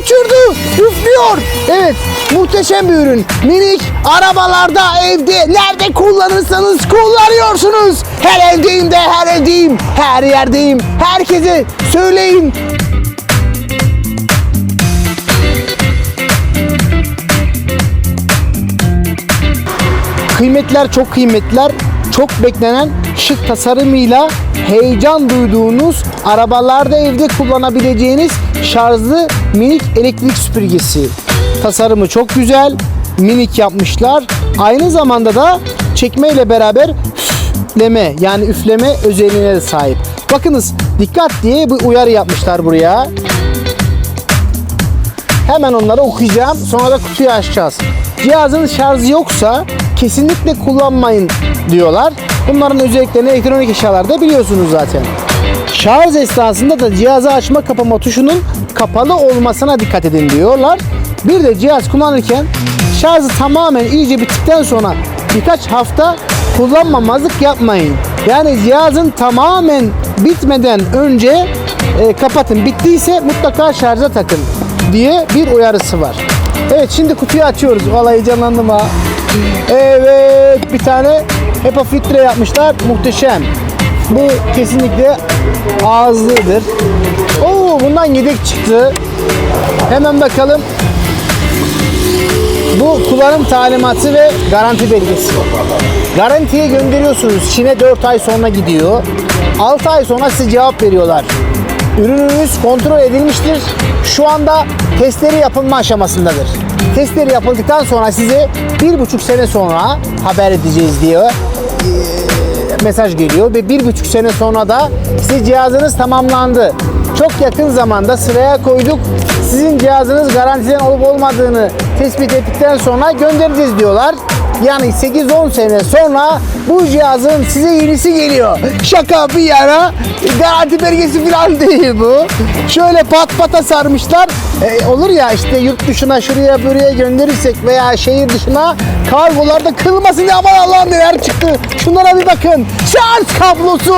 uçurdu, üflüyor. Evet, muhteşem bir ürün. Minik arabalarda, evde, nerede kullanırsanız kullanıyorsunuz. Her evdeyim de, her evdeyim, her yerdeyim. Herkese söyleyin. Kıymetler çok kıymetler. Çok beklenen şık tasarımıyla heyecan duyduğunuz arabalarda evde kullanabileceğiniz şarjlı minik elektrik süpürgesi. Tasarımı çok güzel. Minik yapmışlar. Aynı zamanda da çekme ile beraber üfleme yani üfleme özelliğine de sahip. Bakınız dikkat diye bir uyarı yapmışlar buraya. Hemen onları okuyacağım. Sonra da kutuyu açacağız. Cihazın şarjı yoksa kesinlikle kullanmayın diyorlar. Bunların özelliklerini elektronik eşyalarda biliyorsunuz zaten. Şarj esnasında da cihazı açma kapama tuşunun kapalı olmasına dikkat edin diyorlar. Bir de cihaz kullanırken şarjı tamamen iyice bittikten sonra birkaç hafta kullanmamazlık yapmayın. Yani cihazın tamamen bitmeden önce e, kapatın. Bittiyse mutlaka şarja takın diye bir uyarısı var. Evet şimdi kutuyu açıyoruz. Vallahi heyecanlandım ha. Evet bir tane HEPA filtre yapmışlar. Muhteşem. Bu kesinlikle ağızlıdır. Oo bundan yedek çıktı. Hemen bakalım. Bu kullanım talimatı ve garanti belgesi. Garantiye gönderiyorsunuz. Çin'e 4 ay sonra gidiyor. 6 ay sonra size cevap veriyorlar. Ürününüz kontrol edilmiştir. Şu anda testleri yapılma aşamasındadır. Testleri yapıldıktan sonra size bir buçuk sene sonra haber edeceğiz diyor mesaj geliyor ve bir buçuk sene sonra da size cihazınız tamamlandı. Çok yakın zamanda sıraya koyduk. Sizin cihazınız garantiden olup olmadığını tespit ettikten sonra göndereceğiz diyorlar. Yani 8-10 sene sonra bu cihazın size yenisi geliyor. Şaka bir yana garanti belgesi falan değil bu. Şöyle pat pata sarmışlar. E, olur ya işte yurt dışına şuraya buraya gönderirsek veya şehir dışına kargolarda kırılmasın diye aman Allah'ım neler çıktı. Şunlara bir bakın. Şarj kablosu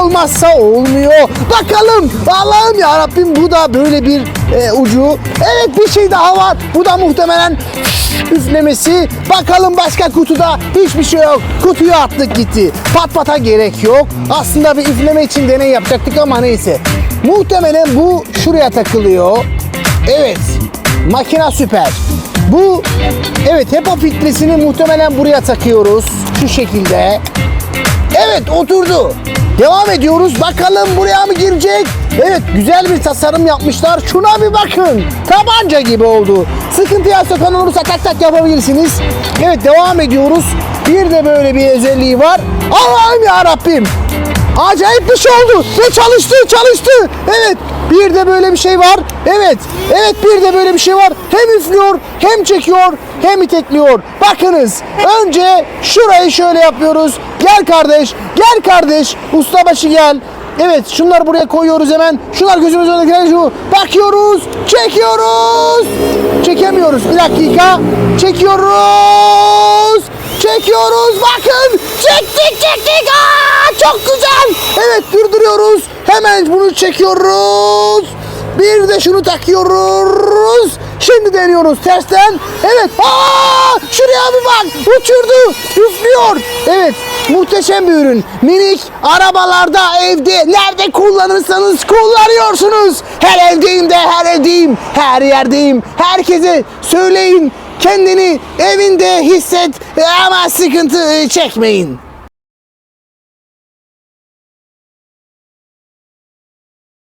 olmazsa olmuyor. Bakalım Allah'ım ya Rabbim bu da böyle bir e, ucu. Evet bir şey daha var. Bu da muhtemelen üflemesi. Bakalım başka kutuda hiçbir şey yok. Kutuyu attık gitti. Pat pata gerek yok. Aslında bir üfleme için deney yapacaktık ama neyse. Muhtemelen bu şuraya takılıyor. Evet. Makina süper. Bu evet HEPA filtresini muhtemelen buraya takıyoruz. Şu şekilde. Evet oturdu. Devam ediyoruz. Bakalım buraya mı girecek? Evet güzel bir tasarım yapmışlar. Şuna bir bakın. Tabanca gibi oldu. Sıkıntıya sokan olursa tak tak yapabilirsiniz. Evet devam ediyoruz. Bir de böyle bir özelliği var. Allah'ım ya Rabbim. Acayip bir şey oldu. Ve çalıştı çalıştı. Evet bir de böyle bir şey var. Evet. Evet bir de böyle bir şey var. Hem üflüyor hem çekiyor hem itekliyor. Bakınız. Önce şurayı şöyle yapıyoruz. Gel kardeş. Gel kardeş. Ustabaşı gel. Evet şunları buraya koyuyoruz hemen. Şunlar gözümüz önünde gelen şu. Bakıyoruz. Çekiyoruz. Çekemiyoruz. Bir dakika. Çekiyoruz. Çekiyoruz. Bakın. Çektik çektik. Aa, çok güzel. Evet durduruyoruz. Hemen bunu çekiyoruz. Bir de şunu takıyoruz. Şimdi deniyoruz tersten. Evet. Aa, şuraya bir bak. Uçurdu. Üflüyor. Evet. Muhteşem bir ürün. Minik arabalarda, evde, nerede kullanırsanız kullanıyorsunuz. Her evdeyim de, her evdeyim, her yerdeyim. Herkese söyleyin. Kendini evinde hisset ama sıkıntı çekmeyin.